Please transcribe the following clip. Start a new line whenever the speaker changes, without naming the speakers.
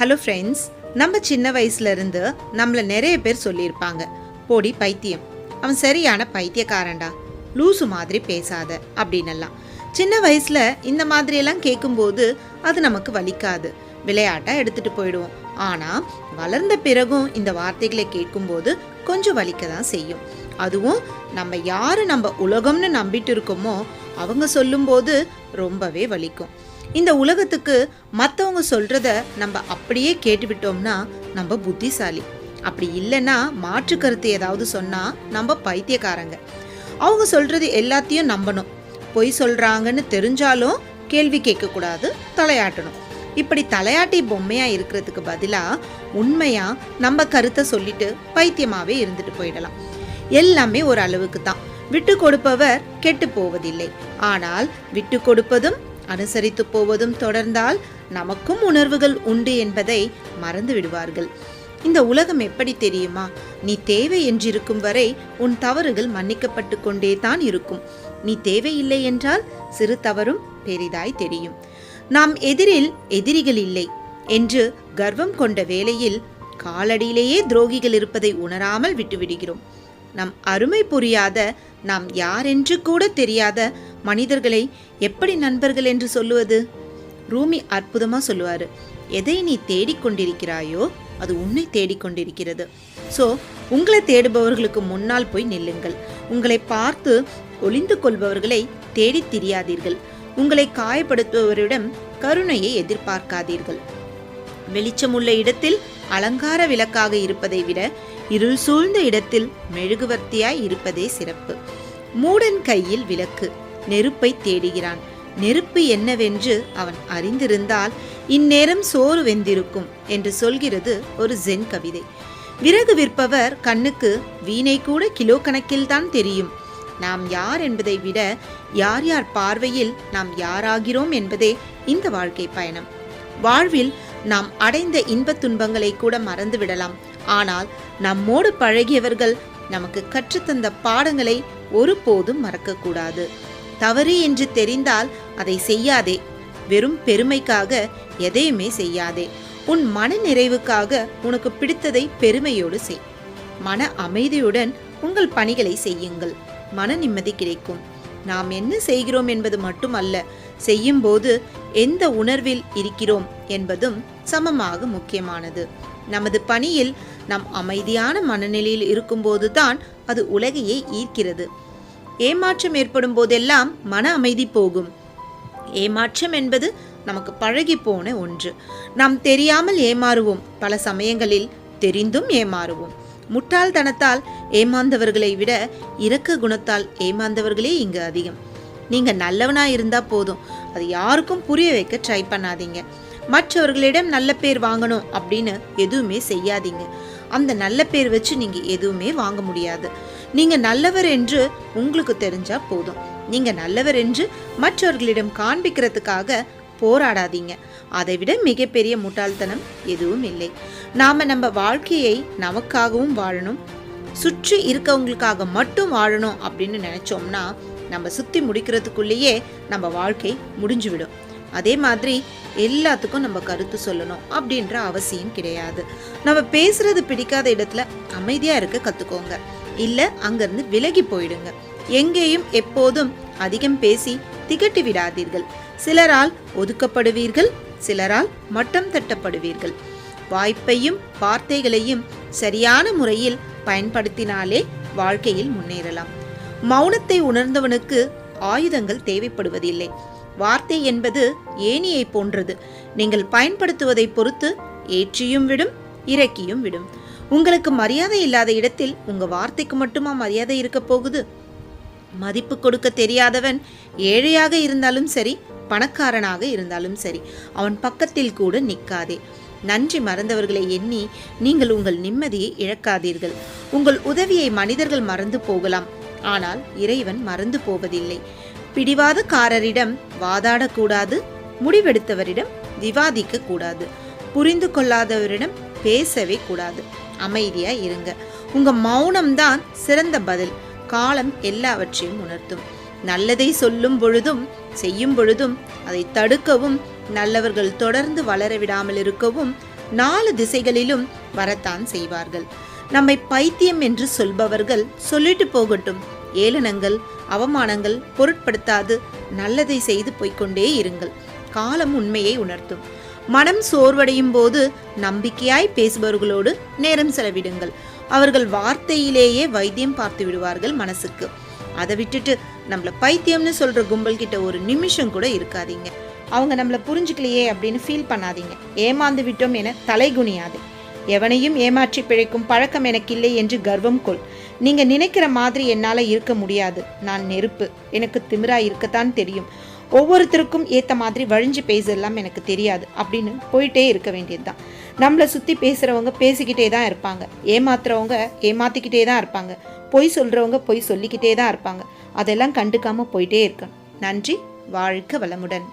Hello friends நம்ம சின்ன வயசுலேருந்து நம்மளை நிறைய பேர் சொல்லியிருப்பாங்க. போடி பைத்தியம். அவன் சரியான பைத்தியக்காரன்டா. லூசு மாதிரி பேசாத அப்படின்னெல்லாம் சின்ன வயசில் இந்த மாதிரியெல்லாம் கேட்கும்போது அது நமக்கு வலிக்காது. விளையாட்டாக எடுத்துகிட்டு போயிடுவோம். ஆனால் வளர்ந்த பிறகும் இந்த வார்த்தைகளை கேட்கும்போது கொஞ்சம் வலிக்க தான் செய்யும். அதுவும் நம்ம யார் நம்ம உலகம்னு நம்பிட்டு இருக்கோமோ அவங்க சொல்லும்போது ரொம்பவே வலிக்கும். இந்த உலகத்துக்கு மற்றவங்க சொல்கிறத நம்ம அப்படியே கேட்டுவிட்டோம்னா நம்ம புத்திசாலி. அப்படி இல்லைன்னா மாற்று கருத்து ஏதாவது சொன்னால் நம்ம பைத்தியக்காரங்க. அவங்க சொல்கிறது எல்லாத்தையும் நம்பணும். பொய் சொல்கிறாங்கன்னு தெரிஞ்சாலும் கேள்வி கேட்கக்கூடாது தலையாட்டணும். இப்படி தலையாட்டி பொம்மையாக இருக்கிறதுக்கு பதிலாக உண்மையாக நம்ம கருத்தை சொல்லிட்டு பைத்தியமாகவே இருந்துட்டு போயிடலாம். எல்லாமே ஒரு அளவுக்கு தான். விட்டு கொடுப்பவர் கெட்டு போவதில்லை. ஆனால் விட்டு கொடுப்பதும் அனுசரித்து போவதும் தொடர்ந்தால் நமக்கும் உணர்வுகள் உண்டு என்பதை மறந்து விடுவார்கள். இந்த உலகம் எப்படி தெரியுமா? நீ தேவை என்றிருக்கும் வரை உன் தவறுகள் மன்னிக்கப்பட்டு கொண்டே தான் இருக்கும். நீ தேவையில்லை என்றால் சிறு தவறும் பெரிதாய் தெரியும். நாம் எதிரில் எதிரிகள் இல்லை என்று கர்வம் கொண்ட வேளையில் காலடியிலேயே துரோகிகள் இருப்பதை உணராமல் விட்டுவிடுகிறோம். நம் அருமை புரியாத நாம் யாரென்று கூட தெரியாத மனிதர்களை எப்படி நண்பர்கள் என்று சொல்லுவது? ரூமி அற்புதமாக சொல்லுவார் எதை நீ தேடிக்கொண்டிருக்கிறாயோ அது உன்னை தேடிக்கொண்டிருக்கிறது ஸோ உங்களை தேடுபவர்களுக்கு முன்னால் போய் நில்லுங்கள். உங்களை பார்த்து ஒளிந்து கொள்பவர்களை தேடித் திரியாதீர்கள். உங்களை காயப்படுத்துபவரிடம் கருணையை எதிர்பார்க்காதீர்கள். வெளிச்சமுள்ள இடத்தில் அலங்கார விளக்காக இருப்பதை விட இருள் சூழ்ந்த இடத்தில் மெழுகுவர்த்தியாய் இருப்பதே சிறப்பு. மூடன் கையில் விளக்கு. நெருப்பை தேடுகிறான். நெருப்பு என்னவென்று அவன் அறிந்திருந்தால் இந்நேரம் சோறு வெந்திருக்கும் என்று சொல்கிறது ஒரு ஜென் கவிதை. விறகு விற்பவர் கண்ணுக்கு வீணை கூட கிலோ கணக்கில் தான் தெரியும். நாம் யார் என்பதை விட யார் யார் பார்வையில் நாம் யாராகிறோம் என்பதே இந்த வாழ்க்கை பயணம். வாழ்வில் நாம் அடைந்த இன்பத் துன்பங்களை கூட மறந்து விடலாம் ஆனால் நம்மோடு பழகியவர்கள் நமக்கு கற்றுத்தந்த பாடங்களை ஒருபோதும் மறக்கக்கூடாது. தவறு என்று தெரிந்தால் அதை செய்யாதே. வெறும் பெருமைக்காக எதையுமே செய்யாதே. உன் மன நிறைவுக்காக உனக்கு பிடித்ததை பெருமையோடு செய். மன அமைதியுடன் உங்கள் பணிகளை செய்யுங்கள். மன நிம்மதி கிடைக்கும். நாம் என்ன செய்கிறோம் என்பது மட்டுமல்ல செய்யும்போது எந்த உணர்வில் இருக்கிறோம் என்பதும் சமமாக முக்கியமானது. நமது பணியில் நாம் அமைதியான மனநிலையில் இருக்கும்போதுதான் அது உலகையே ஈர்க்கிறது. ஏமாற்றம் ஏற்படும் போதெல்லாம் மன அமைதி போகும். ஏமாற்றம் என்பது நமக்கு பழகி போன ஒன்று. நாம் தெரியாமல் ஏமாறுவோம். பல சமயங்களில் தெரிந்தும் ஏமாறுவோம். முட்டாள்தனத்தால் ஏமாந்தவர்களை விட இரக்க குணத்தால் ஏமாந்தவர்களே இங்கு அதிகம். நீங்க நல்லவனா இருந்தா போதும். அது யாருக்கும் புரிய வைக்க ட்ரை பண்ணாதீங்க. மற்றவர்களிடம் நல்ல பேர் வாங்கணும் அப்படின்னு எதுவுமே செய்யாதீங்க. அந்த நல்ல பேர் வச்சு நீங்கள் எதுவுமே வாங்க முடியாது. நீங்கள் நல்லவர் என்று உங்களுக்கு தெரிஞ்சால் போதும். நீங்கள் நல்லவர் என்று மற்றவர்களிடம் காண்பிக்கிறதுக்காக போராடாதீங்க. அதை விட மிகப்பெரிய முட்டாள்தனம் எதுவும் இல்லை. நாம் நம்ம வாழ்க்கையை நமக்காகவும் வாழணும். சுற்றி இருக்கவங்களுக்காக மட்டும் வாழணும் அப்படின்னு நினச்சோம்னா நம்ம சுற்றி முடிக்கிறதுக்குள்ளேயே நம்ம வாழ்க்கை முடிஞ்சுவிடும். அதே மாதிரி எல்லாத்துக்கும் நம்ம கருத்து சொல்லணும் அப்படின்ற அவசியம் கிடையாது. நம்ம பேசுறது பிடிக்காத இடத்துல அமைதியா இருக்க கத்துக்கோங்க. இல்ல அங்கிருந்து விலகி போயிடுங்க. எங்கேயும் எப்போதும் அதிகம் பேசி திகட்டி விடாதீர்கள். சிலரால் ஒதுக்கப்படுவீர்கள் சிலரால் மட்டம் தட்டப்படுவீர்கள். வாய்ப்பையும் வார்த்தைகளையும் சரியான முறையில் பயன்படுத்தினாலே வாழ்க்கையில் முன்னேறலாம். மௌனத்தை உணர்ந்தவனுக்கு ஆயுதங்கள் தேவைப்படுவதில்லை. வார்த்தை என்பது ஏணியை போன்றது. நீங்கள் பயன்படுத்துவதை பொறுத்து ஏற்றியும் விடும் இறக்கியும் விடும். உங்களுக்கு மரியாதை இல்லாத இடத்தில் உங்க வார்த்தைக்கு மட்டுமா மரியாதை இருக்க போகுது? மதிப்பு கொடுக்க தெரியாதவன் ஏழையாக இருந்தாலும் சரி பணக்காரனாக இருந்தாலும் சரி அவன் பக்கத்தில் கூட நிற்காதே நன்றி மறந்தவர்களை எண்ணி நீங்கள் உங்கள் நிம்மதியை இழக்காதீர்கள். உங்கள் உதவியை மனிதர்கள் மறந்து போகலாம். ஆனால் இறைவன் மறந்து போவதில்லை. பிடிவாதக்காரரிடம் வாதாடக்கூடாது முடிவெடுத்தவரிடம் விவாதிக்க கூடாது புரிந்து கொள்ளாதவரிடம் பேசவே கூடாது. அமைதியா இருங்க. உங்க மௌனம்தான் சிறந்த பதில். காலம் எல்லாவற்றையும் உணர்த்தும். நல்லதை சொல்லும் பொழுதும் செய்யும் பொழுதும் அதை தடுக்கவும் நல்லவர்கள் தொடர்ந்து வளர விடாமல் இருக்கவும் நாலு திசைகளிலும் வரத்தான் செய்வார்கள். நம்மை பைத்தியம் என்று சொல்பவர்கள் சொல்லிட்டு போகட்டும். ஏளனங்கள் அவமானங்கள் பொருட்படுத்தாது. நல்லதை செய்து போய்க்கொண்டே இருங்கள். காலம் உண்மையை உணர்த்தும். மனம் சோர்வடையும் போது நம்பிக்கையாய் பேசுபவர்களோடு நேரம் செலவிடுங்கள். அவர்கள் வார்த்தையிலேயே வைத்தியம் பார்த்து விடுவார்கள் மனசுக்கு. அதை விட்டுட்டு நம்மள பைத்தியம்னு சொல்ற கும்பல் கிட்ட ஒரு நிமிஷம் கூட இருக்காதீங்க. அவங்க நம்மள புரிஞ்சுக்கலையே அப்படின்னு ஃபீல் பண்ணாதீங்க. ஏமாந்து விட்டோம் என தலைகுனியாது. எவனையும் ஏமாற்றி பிழைக்கும் பழக்கம் எனக்கில்லை என்று கர்வம் கொள். நீங்க நினைக்கிற மாதிரி என்னால இருக்க முடியாது. நான் நெருப்பு. எனக்கு திமிரா இருக்கத்தான் தெரியும். ஒவ்வொருத்தருக்கும் ஏத்த மாதிரி வழிஞ்சு பேசலாம் எனக்கு தெரியாது. அப்படின்னு போயிட்டே இருக்க வேண்டியதுதான். நம்மளை சுத்தி பேசுறவங்க பேசிக்கிட்டே தான் இருப்பாங்க. ஏமாத்துறவங்க ஏமாத்திக்கிட்டே தான் இருப்பாங்க. பொய் சொல்றவங்க பொய் சொல்லிக்கிட்டே தான் இருப்பாங்க. அதெல்லாம் கண்டுக்காம போயிட்டே இருக்கணும். நன்றி. வாழ்க வளமுடன்.